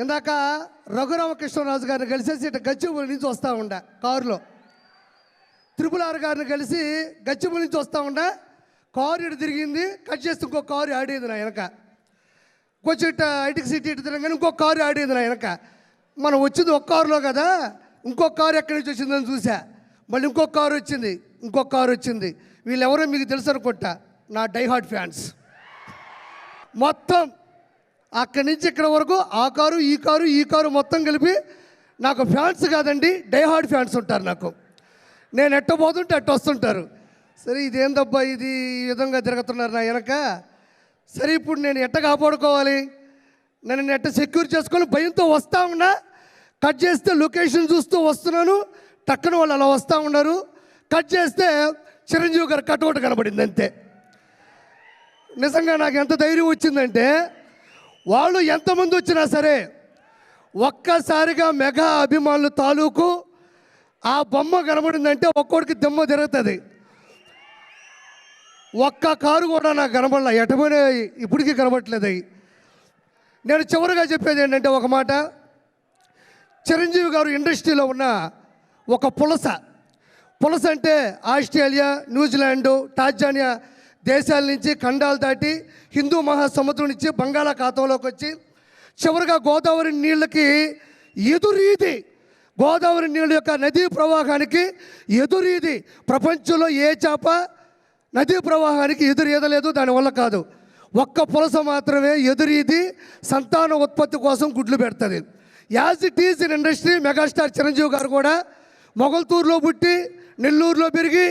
ఇందాక రఘురామకృష్ణరాజు గారిని కలిసేసి ఇటు గచ్చిబుల్ నుంచి వస్తూ ఉండ కారులో. త్రిపులారు గారిని కలిసి గచ్చిబుల్ నుంచి వస్తూ ఉండ. కారు ఇటు తిరిగింది కట్ చేస్తే ఇంకో కారు ఆడేది నా వెనక. కొంచెం ఇటు ఐటికి సిటీ ఇటు తిరగానే ఇంకో కారు ఆడేది నా వెనక. మనం వచ్చింది ఒక కారులో కదా ఇంకో కారు ఎక్కడి నుంచి వచ్చిందని చూసా మళ్ళీ ఇంకో కారు వచ్చింది ఇంకో కారు వచ్చింది. వీళ్ళెవరో మీకు తెలుసు అనుకుంటా నా డైహార్ట్ ఫ్యాన్స్. మొత్తం అక్కడి నుంచి ఇక్కడ వరకు ఆ కారు ఈ కారు ఈ కారు మొత్తం కలిపి నాకు ఫ్యాన్స్ కాదండి డైహార్డ్ ఫ్యాన్స్ ఉంటారు నాకు. నేను ఎట్ట పోతుంటే అట్ట వస్తుంటారు. సరే ఇదేందబ్బా ఇది ఈ విధంగా తిరుగుతున్నారు నా వెనక? సరే ఇప్పుడు నేను ఎట్ట కాపాడుకోవాలి? నేను ఎట్ట సెక్యూర్ చేసుకొని భయంతో వస్తూ ఉన్నా కట్ చేస్తే లొకేషన్ చూస్తూ వస్తున్నాను టక్కన వాళ్ళు అలా వస్తూ ఉన్నారు. కట్ చేస్తే చిరంజీవి గారు కట్అవుట్ కనబడింది అంతే. నిజంగా నాకు ఎంత ధైర్యం వచ్చిందంటే వాళ్ళు ఎంతమంది వచ్చినా సరే ఒక్కసారిగా మెగా అభిమానులు తాలూకు ఆ బొమ్మ కనబడిందంటే ఒక్కోడికి దెమ్మ తిరుగుతుంది. ఒక్క కారు కూడా నాకు కనబడలే ఎటమైన ఇప్పటికీ కనబడట్లేదు అవి నేను చివరిగా చెప్పేది ఏంటంటే ఒక మాట చిరంజీవి గారు ఇండస్ట్రీలో ఉన్న ఒక పులస. పులస అంటే ఆస్ట్రేలియా న్యూజిలాండు టాంజానియా దేశాల నుంచి ఖండాలు దాటి హిందూ మహాసముద్రం నుంచి బంగాళాఖాతంలోకి వచ్చి చివరిగా గోదావరి నీళ్ళకి ఎదురీది. గోదావరి నీళ్ళ యొక్క నదీ ప్రవాహానికి ఎదురీది. ప్రపంచంలో ఏ చేప నదీ ప్రవాహానికి ఎదురీదలేదు దానివల్ల కాదు. ఒక్క పులస మాత్రమే ఎదురీది సంతాన ఉత్పత్తి కోసం గుడ్లు పెడుతుంది. As it is in industry megastar Chiranjeevi garu కూడా మొగల్తూరులో పుట్టి నెల్లూరులో పెరిగి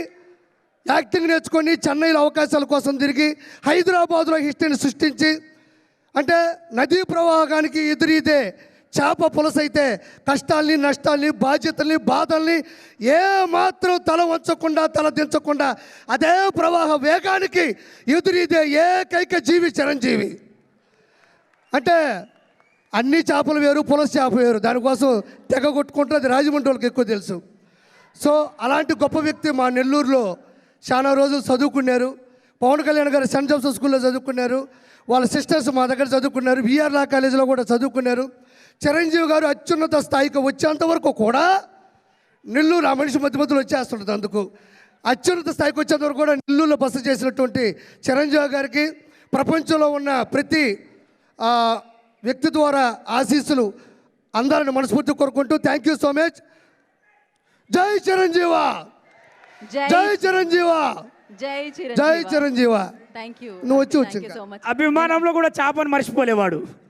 యాక్టింగ్ నేర్చుకొని చెన్నైలో అవకాశాల కోసం తిరిగి హైదరాబాద్లో హిస్టరీని సృష్టించి అంటే నదీ ప్రవాహానికి ఎదురీదే చేప పులసైతే కష్టాల్ని నష్టాల్ని బాధ్యతల్ని బాధల్ని ఏ మాత్రం తల వంచకుండా తల దించకుండా అదే ప్రవాహ వేగానికి ఎదురీదే ఏకైక జీవి చిరంజీవి. అంటే అన్ని చేపలు వేరు పులస చేప వేరు. దానికోసం తెగ కొట్టుకుంటారు అది రాజమండ్రి వాళ్ళకి ఎక్కువ తెలుసు. సో అలాంటి గొప్ప వ్యక్తి మా నెల్లూరులో చాలా రోజులు చదువుకున్నారు. పవన్ కళ్యాణ్ గారు సెంట్ జోసెఫ్ స్కూల్లో చదువుకున్నారు. వాళ్ళ సిస్టర్స్ మా దగ్గర చదువుకున్నారు. విఆర్ లా కాలేజీలో కూడా చదువుకున్నారు. చిరంజీవి గారు అత్యున్నత స్థాయికి వచ్చేంత వరకు కూడా నెల్లూరు ఆ మనిషి మధ్య మధ్యలో వచ్చేస్తుంటుంది అందుకు. అత్యున్నత స్థాయికి వచ్చేంత వరకు కూడా నెల్లూరులో బస చేసినటువంటి చిరంజీవి గారికి ప్రపంచంలో ఉన్న ప్రతి ఆ, వ్యక్తి ద్వారా ఆశీస్సులు అందాలని మనస్ఫూర్తి కోరుకుంటూ థ్యాంక్ యూ సో మచ్. జై చిరంజీవ! జై జై చిరంజీవ. జై జై చిరంజీవ. థ్యాంక్ యూ నువ్వు వచ్చి వచ్చి అభిమానంలో కూడా చేపను మర్చిపోలేవాడు.